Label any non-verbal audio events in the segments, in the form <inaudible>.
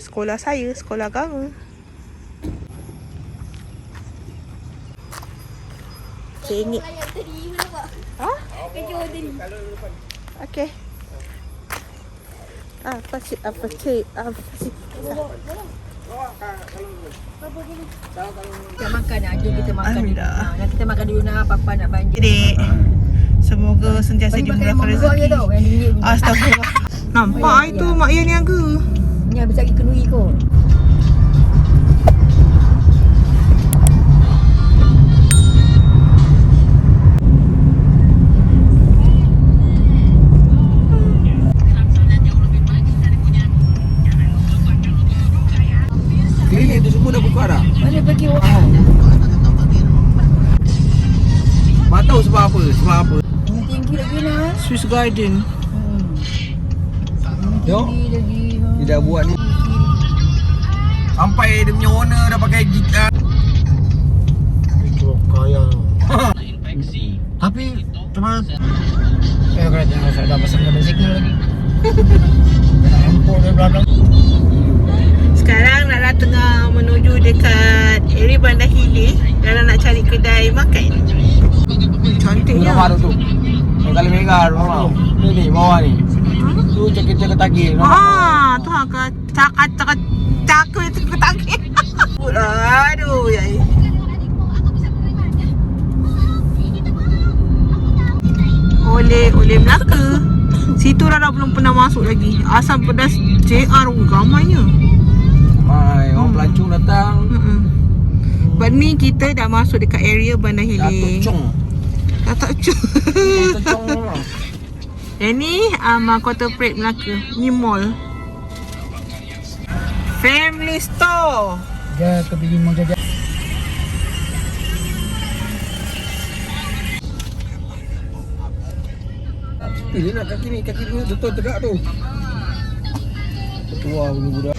Sekolah saya, sekolah agama. Cengit. Ha? Okey. Apa sih? Apa sih? Apa sih? Kita makan nak jom kita makan dulu. Nak kita makan dulu nak apa-apa nak banjir. Dek. Semoga sentiasa dimurahkan rezeki. Astagfirullah. Nampak itu ya. mak ayah niaga. Ni habis lagi kenui kot. Tu tahu sebab apa? Sebab apa? Swiss Garden. Hmm. Yo. Lagi. Dia dah buat ni. Sampai dia punya owner dah pakai gitar. Itu kaya. Tapi cuma eh kalau jangan saya dah pasang signal lagi. Ampun dia belakang. Sekarang Nara tengah menuju dekat area Bandar Hilir Nara nak cari kedai makan Cantiknya nama tu kali merah tu. Ni ni bawah ni. Tu cakap-cakap tagih. Ah, tu ke cakap cakap cakap itu ketagih. Aduh, ya. Oleh oleh Melaka. Situ Rara belum pernah masuk lagi. Asam pedas JR oh, ramainya. Mai, orang pelancong datang. Hmm. But ni kita dah masuk dekat area Bandar Datuk Hilir. Chong. Datuk. Datuk Chong. memang. Yang ni uh, Mahkota Parade Melaka. Ni mall. Family store. Dia kepingin mau jajan. Eh, dia nak kaki ni, kaki ni betul tegak tu. Tua punya budak.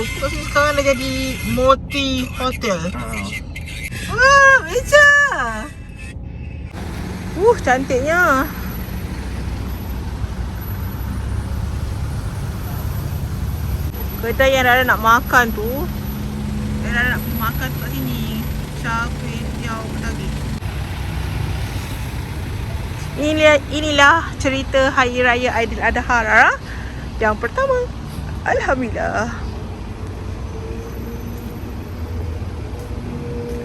Apa sini. Sekarang dah jadi Moti Hotel. Ha. Wah, meja. Uh, cantiknya. Kedai yang Rara nak makan tu Yang Rara nak makan tu kat sini Char Kway Teow Tadi Inilah, inilah cerita Hari Raya Aidiladha Rara Yang pertama Alhamdulillah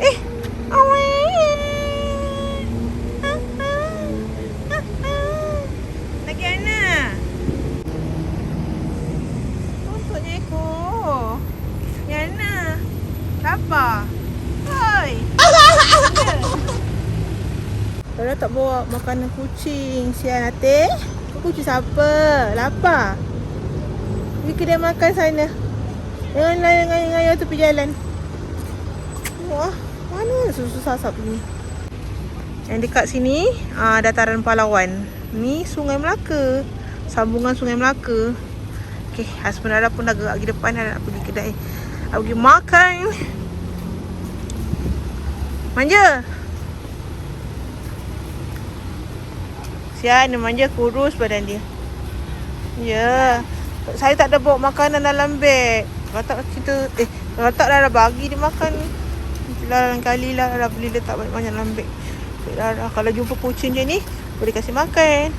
Eh Awet Lagi mana? Untuknya ekor Yana Siapa? Hai Rara tak bawa makanan kucing. Sian hati Kucing siapa? Lapar. Pergi kedai makan sana. Jangan layang-layang tepi jalan. Wah Mana susu sasap ni? Yang dekat sini ah, Dataran Palawan. Ni Sungai Melaka. Sambungan Sungai Melaka. Okay Husband Rara pun dah gerak pergi depan nak pergi kedai. Nak pergi makan. Manja Sian dia manja kurus badan dia. Ya. Saya tak ada bawa makanan dalam beg. Kalau tak kita Eh Kalau tak Rara bagi dia makan. Lain kali lah Rara boleh letak banyak-banyak dalam beg. Rara Kalau jumpa kucing je ni Boleh kasih makan.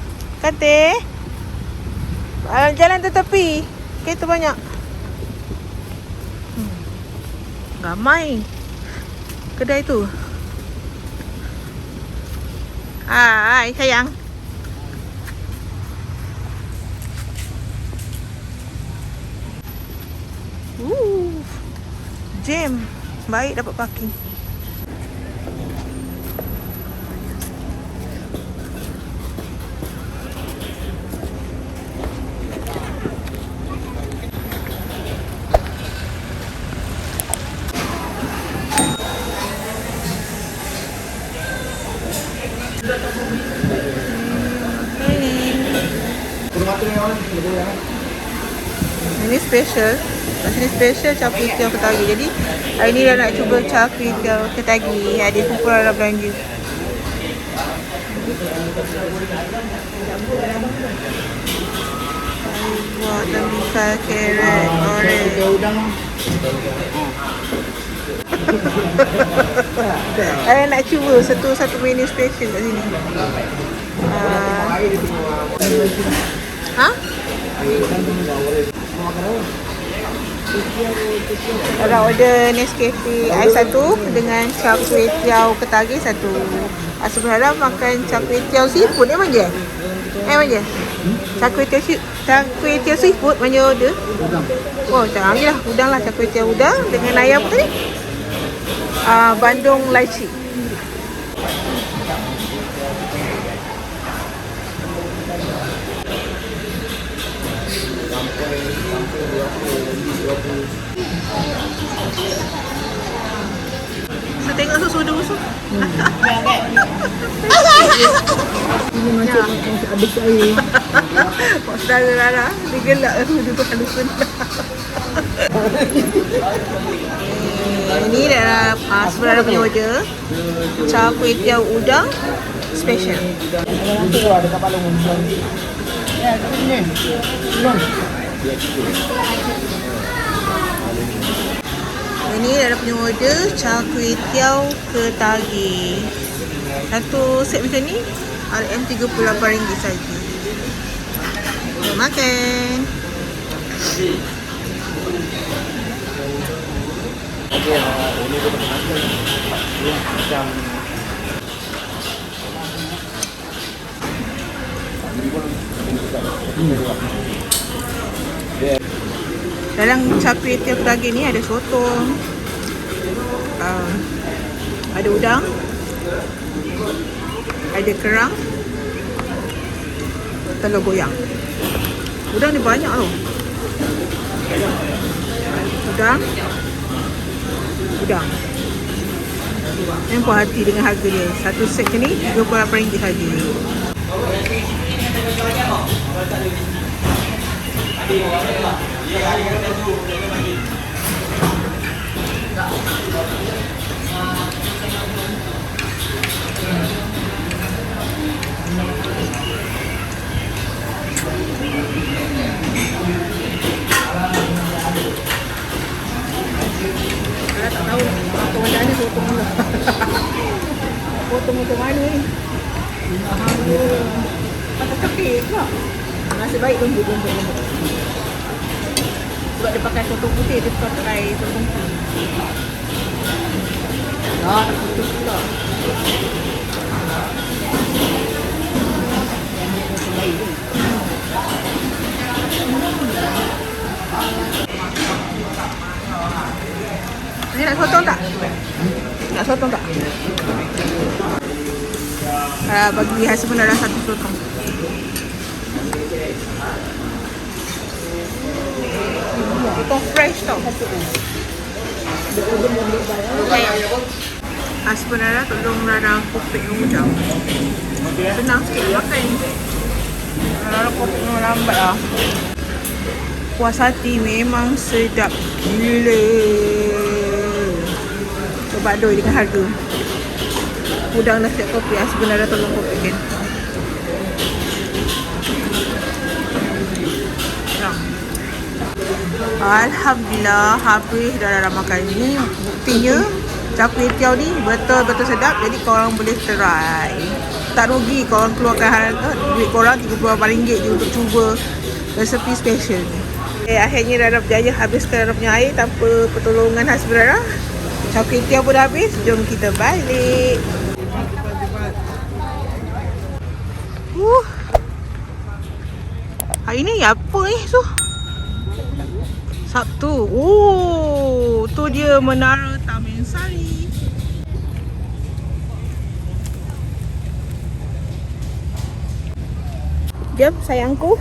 Ah, Jalan tu tepi Kereta banyak. Hmm. Ramai. Kedai tu. Hai sayang Jam Baik dapat parking special. Kat sini special char kway teow ketagi. Jadi hari ni dah nak cuba char kway teow ketagi. Pun pernah dah belanja. Buah tembikar, orange. udang. <laughs> Saya nak cuba satu satu menu special kat sini. Uh, ha? Orang order Nescafe ais satu dengan char kway teow ketagi satu. Ah, sebenarnya makan char kway teow seafood eh manja? Eh manja? Char kway si- char kway teow seafood manja order? Udang. Oh, jangan lagi lah. Udang lah char kway teow udang dengan ayam tadi? Ah, Bandung lychee. Saya tengok susu dah busuk. <laughs> Ini macam macam habis air. Mak saudara Rara, dia gelak sudu tu halus rendah. Eh, Ini dah uh, sebenarnya punya order. Char kway teow udang special. Nanti kalau ada kapal lumut. Ya, sini. Belum. Ini dah punya order char kway teow ketagi. Satu set macam ni RM38 saja. Jom makan. Dalam kway teow ketagi ni ada sotong. Um, ada udang. Ada kerang. Telur goyang. Udang ni banyak tau. Udang. Udang. Yang puas hati dengan harga dia. Satu set ni RM38 saja. Saya tak tahu potong macam mana potong mula. potong macam mana ni? Sebab dia pakai sotong putih, dia pakai sotong putih. Dah, tak putus pula. Ni nak sotong tak? Nak sotong tak? Uh, bagi husband ada satu sotong. Sotong fresh tau. Husband ada tolong Rara kopek yang macam. Senang sikit makan. Rara kopek yang lambat lah. Puas hati memang sedap gila. Coba doi dengan harga. Udang nasi kopi ah sebenarnya tolong kopi kan. Alhamdulillah habis dah dalam makan ni. Buktinya char kway teow ni betul-betul sedap jadi korang boleh try. Tak rugi korang keluarkan harga duit korang RM38 je untuk cuba resepi special ni. Eh, akhirnya Rara berjaya habiskan Rara punya air tanpa pertolongan husband Rara char kway teow pun dah habis jom kita balik. Uh. hari ni apa ni so Sabtu. Oh, tu dia Menara Taman Sari. Diam sayangku.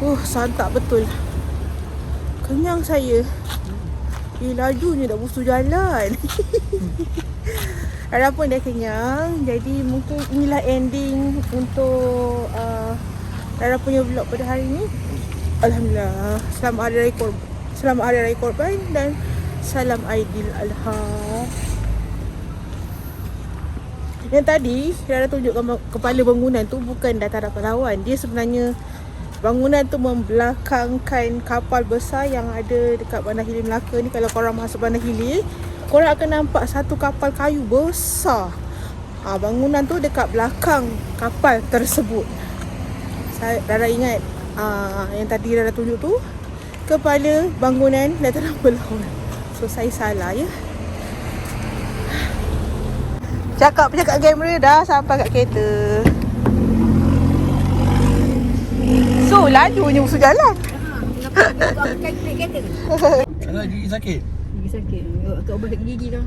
Uh, santap betul. Kenyang saya. Eh, lajunya dah busu jalan. Rara pun dah kenyang. Jadi mungkin inilah ending untuk uh, Rara punya vlog pada hari ni. Alhamdulillah. Selamat Hari Raya Korban. Selamat Hari Raya Korban dan salam Aidil Adha. Yang tadi Rara tunjuk kepala bangunan tu bukan dataran pahlawan. Dia sebenarnya bangunan tu membelakangkan kapal besar yang ada dekat Bandar Hilir Melaka ni. Kalau korang masuk Bandar Hilir, korang akan nampak satu kapal kayu besar. Ha, bangunan tu dekat belakang kapal tersebut. Saya Rara ingat uh, yang tadi Rara tunjuk tu kepala bangunan dataran pahlawan. So saya salah ya. Cakap cakap kamera dah sampai kat kereta. So lajunya musuh jalan. Kenapa kau kaki kereta ke? Kalau gigi sakit. Gigi sakit. Kau ubat sakit gigi dah.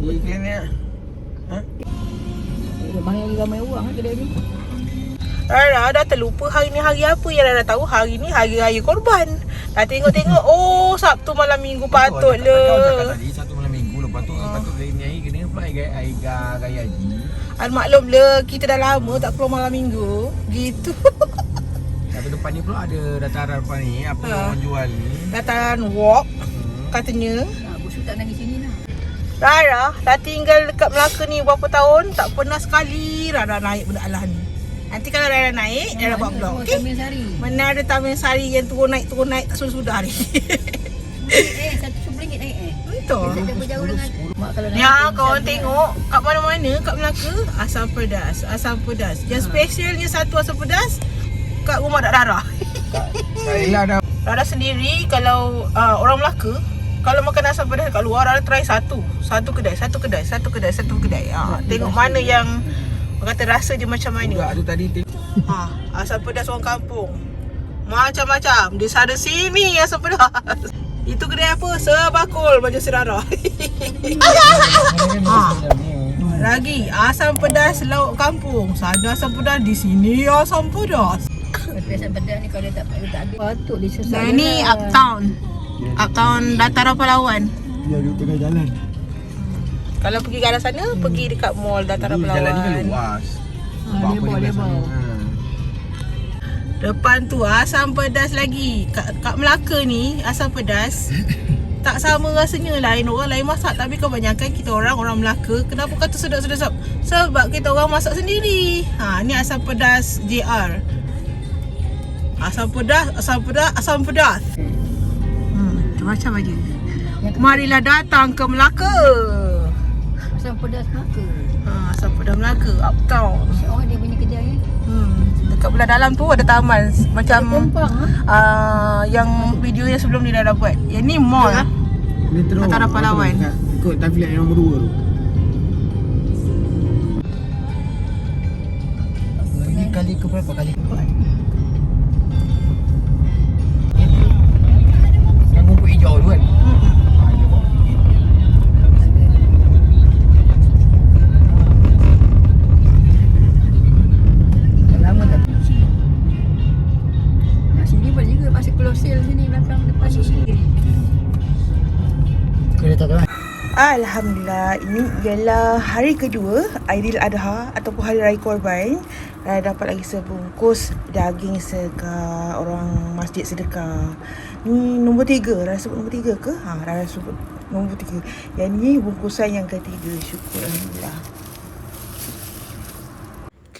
Gigi kena. Banyak lagi ramai orang kan kedai ni. Rara dah terlupa hari ni hari apa yang Rara tahu hari ni hari raya korban. Dah tengok-tengok oh Sabtu malam minggu patut Kau cakap le. tadi satu malam minggu lepas tu lepas tu hari ni hari kena pula ga- gaya haji. Al maklum le kita dah lama tak keluar malam minggu. Gitu. <laughs> Tu depan ni pula ada dataran depan ni apa Ha. orang jual ni. Dataran walk Hmm. katanya. Ha, bos tak nangis sini lah. Rara dah tinggal dekat Melaka ni berapa tahun tak pernah sekali Rara naik benda Allah ni. Nanti kalau Rara naik, Rara buat vlog, okey? Mana ada taman sari yang turun naik turun naik tak sudah-sudah ni. Eh, satu sepuluh ringgit naik eh. Betul. Kita berjauh dengan mak kalau naik. Ya, kau tengok kat mana-mana kat Melaka asam pedas, asam pedas. Yang spesialnya satu asam pedas kat rumah Dak Rara. Dah. Rara sendiri kalau uh, orang Melaka kalau makan asam pedas kat luar Rara try satu. Satu kedai, satu kedai, satu kedai, satu kedai. Ha, tengok mana yang orang kata rasa dia macam Budak mana. tu tadi tengok. Ha, asam pedas orang kampung. Macam-macam. Di sana sini asam pedas. Itu kedai apa? Sebakul baju serara. <laughs> Ha. Lagi asam pedas lauk kampung. Sana asam pedas di sini asam pedas. Biasa pedas ni kalau dia tak dia tak ada. Patut dia sesak. Dan ni uptown. Uptown Dataran Pahlawan. Dia duduk tengah jalan. Kalau pergi ke arah sana, pergi dekat mall Dataran Ni Jalan ni kan luas. Ha, dia bawa, dia. Depan tu asam pedas lagi. Kat, kat Melaka ni asam pedas. <coughs> Tak sama rasanya. Lain orang lain masak. Tapi kebanyakan kita orang orang Melaka kenapa kata sedap-sedap sebab kita orang masak sendiri. Ha ni asam pedas JR asam pedas asam pedas asam pedas. Hmm macam aja marilah datang ke Melaka Asam pedas maka. ha asam pedas Melaka uptown Oh dia punya kedai eh. hmm dekat belah dalam tu ada taman macam Kompang ah. uh, yang video yang sebelum ni dah dah buat. Yang ni mall. Ni terus. Dataran Pahlawan. Ikut- Ikut tafilat yang nombor 2 tu. Ini kali ke berapa kali Alhamdulillah, ini ialah hari kedua Aidil Adha ataupun Hari Raya Korban. Dah dapat lagi sebungkus daging sedekah orang masjid sedekah. Ni nombor tiga, rasa sebut nombor tiga ke? Ha, rasa sebut nombor tiga. Yang ni bungkusan yang ketiga. Syukur Alhamdulillah.